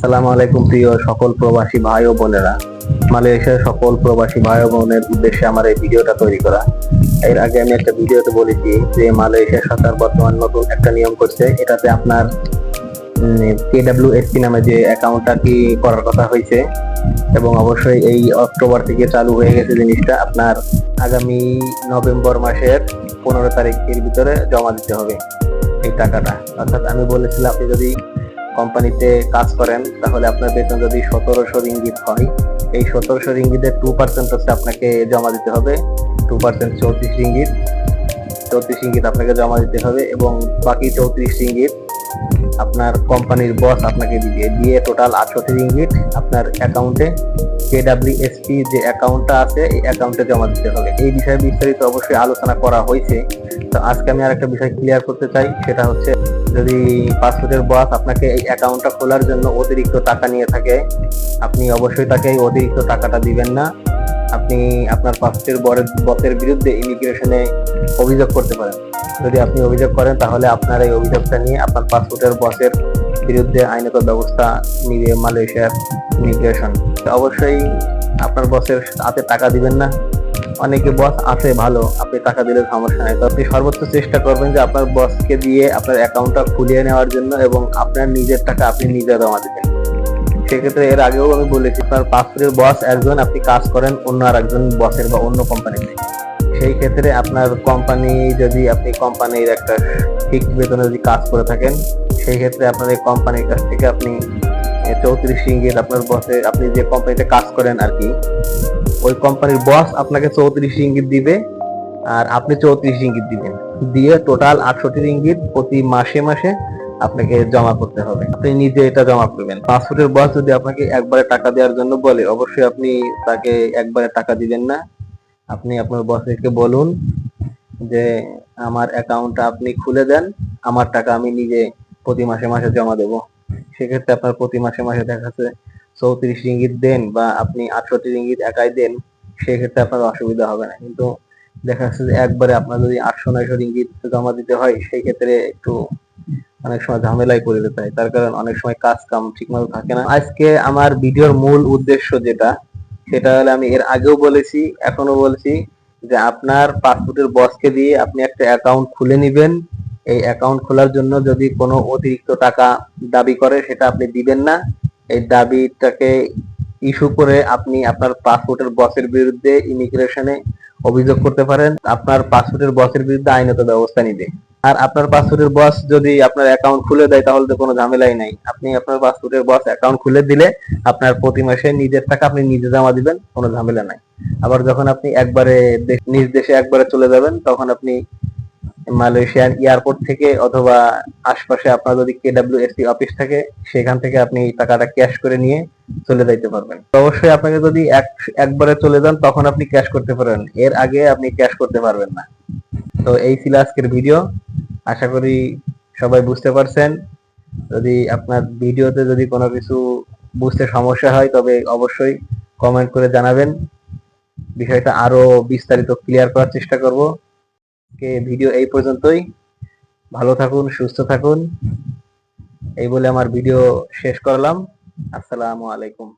সালাম আলাইকুম প্রিয় সকল প্রবাসী ভাই ও বোনেরা। মালয়েশিয়ার সকল প্রবাসী ভাই ও বোনের উদ্দেশ্যে আমার এই ভিডিওটা তৈরি করা। এর আগে আমি একটা ভিডিওতে বলেছি যে মালয়েশিয়া সরকার বর্তমান নতুন একটা নিয়ম করছে। এটাতে আপনার কেডাব্লিউএসপি নামে যে অ্যাকাউন্টটা কি করার কথা হয়েছে এবং অবশ্যই এই অক্টোবর থেকে চালু হয়ে গেছে জিনিসটা। আপনার আগামী নভেম্বর মাসের পনেরো তারিখের ভিতরে জমা দিতে হবে এই টাকাটা। অর্থাৎ আমি বলেছিলাম আপনি যদি কোম্পানিতে কাজ করেন, তাহলে আপনার বেতন যদি সতেরোশো রিঙ্গিত হয়, এই সতেরোশো রিঙ্গিতের টু পার্সেন্ট হচ্ছে আপনাকে জমা দিতে হবে টু পার্সেন্ট চৌত্রিশ রিঙ্গিত। চৌত্রিশ রিঙ্গিত আপনাকে জমা দিতে হবে এবং বাকি চৌত্রিশ রিঙ্গিত আপনার কোম্পানির বস আপনাকে দিবে। দিয়ে টোটাল আটষট্টি রিঙ্গিট আপনার অ্যাকাউন্টে কেডাব্লিউএসপি যে অ্যাকাউন্টটা আছে, এই অ্যাকাউন্টে জমা দিতে হবে। এই বিষয়ে বিস্তারিত অবশ্যই আলোচনা করা হয়েছে। তো আজকে আমি আরেকটা বিষয় ক্লিয়ার করতে চাই, সেটা হচ্ছে যদি পাসপোর্টের বস আপনাকে এই অ্যাকাউন্টটা খোলার জন্য অতিরিক্ত টাকা নিয়ে থাকে, আপনি অবশ্যই তাকে এই অতিরিক্ত টাকাটা দিবেন না। আপনি আপনার পাসপোর্টের বসের বিরুদ্ধে ইমিগ্রেশনে অভিযোগ করতে পারেন। যদি আপনি অভিযোগ করেন, তাহলে আপনার এই অভিযোগটা নিয়ে আপনার পাসপোর্টের বসের বিরুদ্ধে আইনত ব্যবস্থা নিবে মালয়েশিয়ার ইমিগ্রেশন। অবশ্যই আপনার বসের হাতে টাকা দিবেন না। অনেকে বস আছে ভালো, আপনি টাকা দিলে সমস্যা নাই। তো আপনি সর্বোচ্চ চেষ্টা করবেন যে আপনার বসকে দিয়ে আপনার অ্যাকাউন্টটা খুলিয়ে নেওয়ার জন্য এবং আপনার নিজের টাকা আপনি নিজে জমা দিবেন। সেক্ষেত্রে এর আগেও আমি বলেছি, আপনার পাসপোর্টের বস একজন, আপনি কাজ করেন অন্য আর একজন বসের বা অন্য কোম্পানিতে সেই ক্ষেত্রে আপনার কোম্পানি যদি আপনি কোম্পানির একটা ঠিক বেতনে যদি কাজ করে থাকেন সেই ক্ষেত্রে আপনার কোম্পানির কাছ থেকে আপনি চৌত্রিশ রিঙ্গিত আপনার বসে আপনি যে কোম্পানিতে কাজ করেন আর কি, ওই কোম্পানির বস আপনাকে চৌত্রিশ রিঙ্গিত দিবে আর আপনি চৌত্রিশ রিঙ্গিত দিবেন। দিয়ে টোটাল আটষট্টি রিঙ্গিত প্রতি মাসে মাসে আপনাকে জমা করতে হবে। আপনি নিজে এটা জমা করবেন। পাসপোর্টের বস যদি আপনাকে একবারে টাকা দেওয়ার জন্য বলে, অবশ্যই আপনি তাকে একবারে টাকা দিবেন না। আপনি আপনার বসকে বলুন যে, আমার অ্যাকাউন্টটা আপনি খুলে দেন। আমার টাকা আমি নিজে প্রতি মাসে মাসে জমা দেব। সেক্ষেত্রে আপনার প্রতি মাসে মাসে দেখা যাচ্ছে চৌত্রিশ রিঙ্গিত দেন বা আপনি আটষট্টি রিঙ্গিত একাই দেন, সেক্ষেত্রে আপনার অসুবিধা হবে না। কিন্তু দেখা যাচ্ছে যে একবারে আপনার যদি আটশো, নয়শো রিঙ্গিত জমা দিতে হয় সেই ক্ষেত্রে একটু অনেক সময় ঝামেলায় পড়ে যেতে হয়। তার কারণ অনেক সময় কাজ কাম ঠিকমতো থাকে না। আজকে আমার ভিডিওর মূল উদ্দেশ্য যেটা, সেটা হলে আমি এর আগেও বলেছি এখনও বলছি যে আপনার পাসপোর্টের বসকে দিয়ে আপনি একটা অ্যাকাউন্ট খুলে নেবেন। এই অ্যাকাউন্ট খোলার জন্য যদি কোনো অতিরিক্ত টাকা দাবি করে, সেটা আপনি দিবেন না। এই দাবিটাকে ইস্যু করে আপনি আপনার পাসপোর্টের বসের বিরুদ্ধে ইমিগ্রেশনে অভিযোগ করতে পারেন। আপনার পাসপোর্টের বসের বিরুদ্ধে আইনত ব্যবস্থা নিবে। আর আপনার পাসপোর্টের বস যদি আপনার অ্যাকাউন্ট খুলে দেয়, তাহলে তো কোনো ঝামেলাই নাই। আপনি আপনার পাসপোর্টের বস অ্যাকাউন্ট খুলে দিলে আপনার প্রতি মাসে নিজের টাকা আপনি নিজে জমা দিবেন, কোনো ঝামেলা নাই। আবার যখন আপনি একবারে নিজ দেশে একবারে চলে যাবেন, তখন আপনি মালয়েশিয়ার এয়ারপোর্ট থেকে অথবা আশপাশে আপনার যদি কেডাব্লিউএসসি অফিস থাকে, সেখান থেকে আপনি টাকাটা ক্যাশ করে নিয়ে চলে যাইতে পারবেন। অবশ্যই আপনাকে যদি এক, একবারে চলে যান, তখন আপনি ক্যাশ করতে পারেন। এর আগে আপনি ক্যাশ করতে পারবেন না। তো এই ছিল আজকের ভিডিও। আশা করি সবাই বুঝতে পারছেন। যদি আপনার ভিডিওতে যদি কোনো কিছু বুঝতে সমস্যা হয়, তবে অবশ্যই কমেন্ট করে জানাবেন। বিষয়টা আরও বিস্তারিত ক্লিয়ার করার চেষ্টা করব। কে ভিডিও এই পর্যন্তই। ভালো থাকুন, সুস্থ থাকুন। এই বলে আমার ভিডিও শেষ করলাম। আসসালামু আলাইকুম।